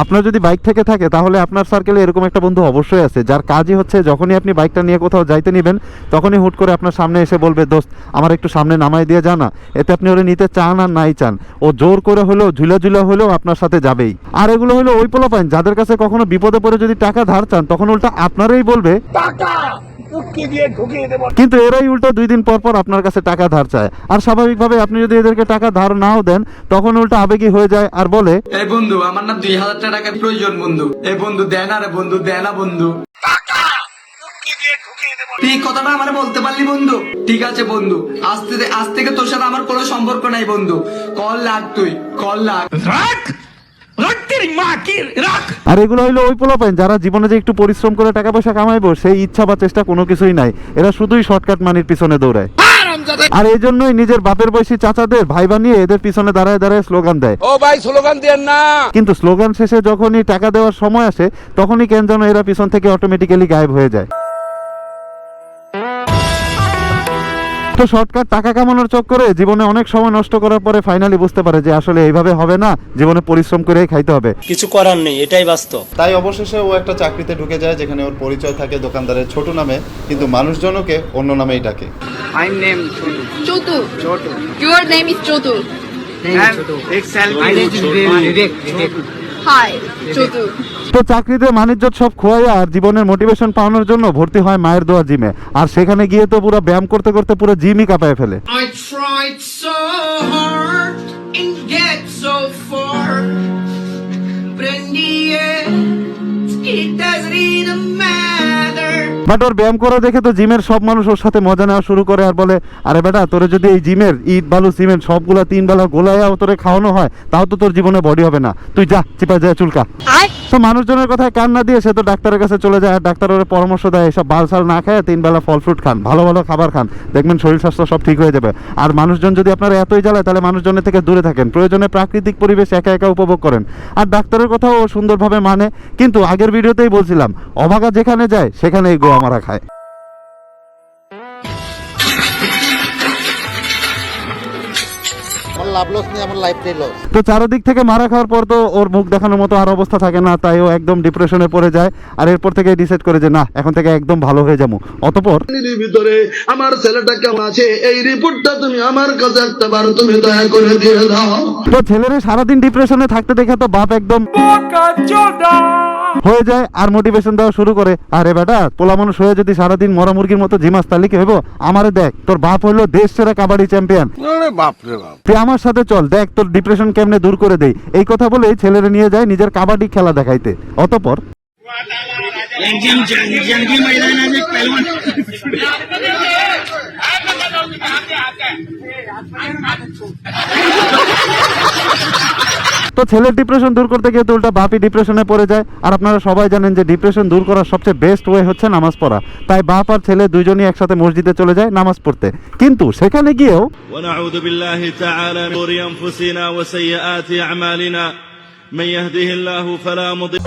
আপনার যদি বাইক থেকে থাকে, তাহলে আপনার সার্কেলে এরকম একটা বন্ধু অবশ্যই আছে, যার কাজই হচ্ছে যখনই আপনি বাইকটা নিয়ে কোথাও যাইতে নেবেন, তখনই হুট করে আপনার সামনে এসে বলবে, দোস্ত, আমার একটু সামনে নামাই দিয়ে জানা এতে আপনি ওরে নিতে চান আর নাই চান। ও জোর করে হলেও ঝুলা ঝুলা হলেও আপনার সাথে যাবেই। আর এগুলো হলো ওই পোলাপাইন, যাদের কাছে কখনো বিপদে পড়ে যদি টাকা ধার চান, তখন উল্টা আপনারই বলবে কিন্তু এরাই উল্টো দুই দিন পর পর আপনার কাছে টাকা ধার চায়। আর স্বাভাবিকভাবে আপনি যদি এদেরকে টাকা ধার নাও দেন তখন উল্টা আবেগী হয়ে যায় আর বলে এই বন্ধু আমার না দুই হাজার টাকা প্রয়োজন বন্ধু। এই বন্ধু দেয় না রে বন্ধু। দেয় না বন্ধু তুই এই কথাটা আমার বলতে পারলি বন্ধু? ঠিক আছে বন্ধু আজ থেকে আজ থেকে তোর সাথে আমার কোনো সম্পর্ক নাই বন্ধু। কল লাগ তুই কল লাগ আর এগুলো হইল ওই পোলাপাইন যারা জীবনে যে একটু পরিশ্রম করে টাকা পয়সা কামাইবো সেই ইচ্ছা বা চেষ্টা কোনো কিছুই নাই। এরা শুধুই শর্টকাট মানির পিছনে দৌড়ায়। আর এই জন্যই নিজের বাপের বয়সী চাচাদের ভাই বানিয়ে এদের পিছনে দাঁড়ায় দাঁড়ায় স্লোগান দেয়। ও ভাই স্লোগান দেন না! কিন্তু স্লোগান শেষে যখনই টাকা দেওয়ার সময় আসে তখনই কেন যেন এরা পিছন থেকে অটোমেটিক্যালি গায়েব হয়ে যায়। তো শর্টকাট টাকা কামানোর চক্করে জীবনে অনেক সময় নষ্ট করার পরে ফাইনালি বুঝতে পারে যে আসলে এইভাবে হবে না জীবনে পরিশ্রম করেই খাইতে হবে। কিছু করার নেই এটাই বাস্তব। তাই অবশেষে ও একটা চাকরিতে ঢুকে যায় যেখানে ওর পরিচয় থাকে দোকানদারের ছোট নামে কিন্তু মানুষজনকে অন্য নামেই ডাকে। I name Chotu. Your name is Chotu. Hi, Chotu. তো চাকরিতে মানিজ্যত সব খোয়াইয়া আর জীবনের মোটিভেশন পাওয়ানোর জন্য ভর্তি হয় মায়ের দোয়া জিমে আর সেখানে গিয়ে তো পুরো ব্যায়াম করতে করতে পুরো জিমই কাঁপায় ফেলে। বাট ওর ব্যায়াম করা দেখে তো জিমের সব মানুষ ওর সাথে মজা নেওয়া শুরু করে আর বলে আরে বেটা তোরে যদি এই জিমের ইট বালু সিমেন্ট সবগুলা তিন বেলা গোলাইয়াও তোরে খাওয়ানো হয় তাও তো তোর জীবনে বডি হবে না। তুই যা চিপা যা চুলকা। তো মানুষজনের কথায় কান না দিয়ে সে তো ডাক্তারের কাছে চলে যায় আর ডাক্তার ওরা পরামর্শ দেয় এসব বাল সাল না খায়, তিন বেলা ফল ফ্রুট খান, ভালো ভালো খাবার খান। দেখবেন শরীর স্বাস্থ্য সব ঠিক হয়ে যাবে। আর মানুষজন যদি আপনারা এতই জ্বালায়, তাহলে মানুষজনের থেকে দূরে থাকেন। প্রয়োজনে প্রাকৃতিক পরিবেশ একা একা উপভোগ করেন। আর ডাক্তারের কথাও সুন্দরভাবে মানে। কিন্তু আগের ভিডিওতেই বলছিলাম, অভাগা যেখানে যায়, সেখানেই গোয়া মারা খায়। লাভ লস নেই আমার লাইফটাই লস তো চারদিক থেকে মারা খাওয়ার পর তো ওর মুখ দেখানোর মতো আর অবস্থা থাকে না তাই ও একদম ডিপ্রেশনে পড়ে যায়। আর এরপর থেকে ডিসাইড করে যে না এখন থেকে একদম ভালো হয়ে যাব। অতপর ভিতরে আমার ছেলেটা কেমন আছে? এই রিপোর্টটা তুমি আমার কাছে একটা বার তুমি দয়া করে দিয়ে দাও। তো ছেলেরা সারাদিন ডিপ্রেশনে থাকতে দেখে তো বাপ একদম হয়ে যায় আর মোটিভেশন দেওয়া শুরু করে। আরে বেটা পোলা মানুষ হয়ে যদি সারাদিন মরা মুরগির মতো জিমাস তাহলে কি হইব? আমারে দেখ তোর বাপ হইল দেশ সেরা কাবাডি চ্যাম্পিয়ন বাপ তুই আমার সাথে চল দেখ তোর ডিপ্রেশন কেমনে দূর করে দেই। এই কথা বলেই ছেলেরা নিয়ে যায় নিজের কাবাডি খেলা দেখাইতে। অতপর তো ছেলের ডিপ্রেশন দূর করতে গিয়ে তো উল্টা বাপি ডিপ্রেশনে পড়ে যায় আর আপনারা সবাই জানেন যে ডিপ্রেশন দূর করার সবচেয়ে বেস্ট ওয়ে হচ্ছে নামাজ পড়া তাই বাপ আর ছেলে দুইজনই একসাথে মসজিদে চলে যায় নামাজ পড়তে কিন্তু সেখানে গিয়েও ونعوذ بالله تعالى من شرور انفسنا وسيئات اعمالنا من يهده الله فلا مضل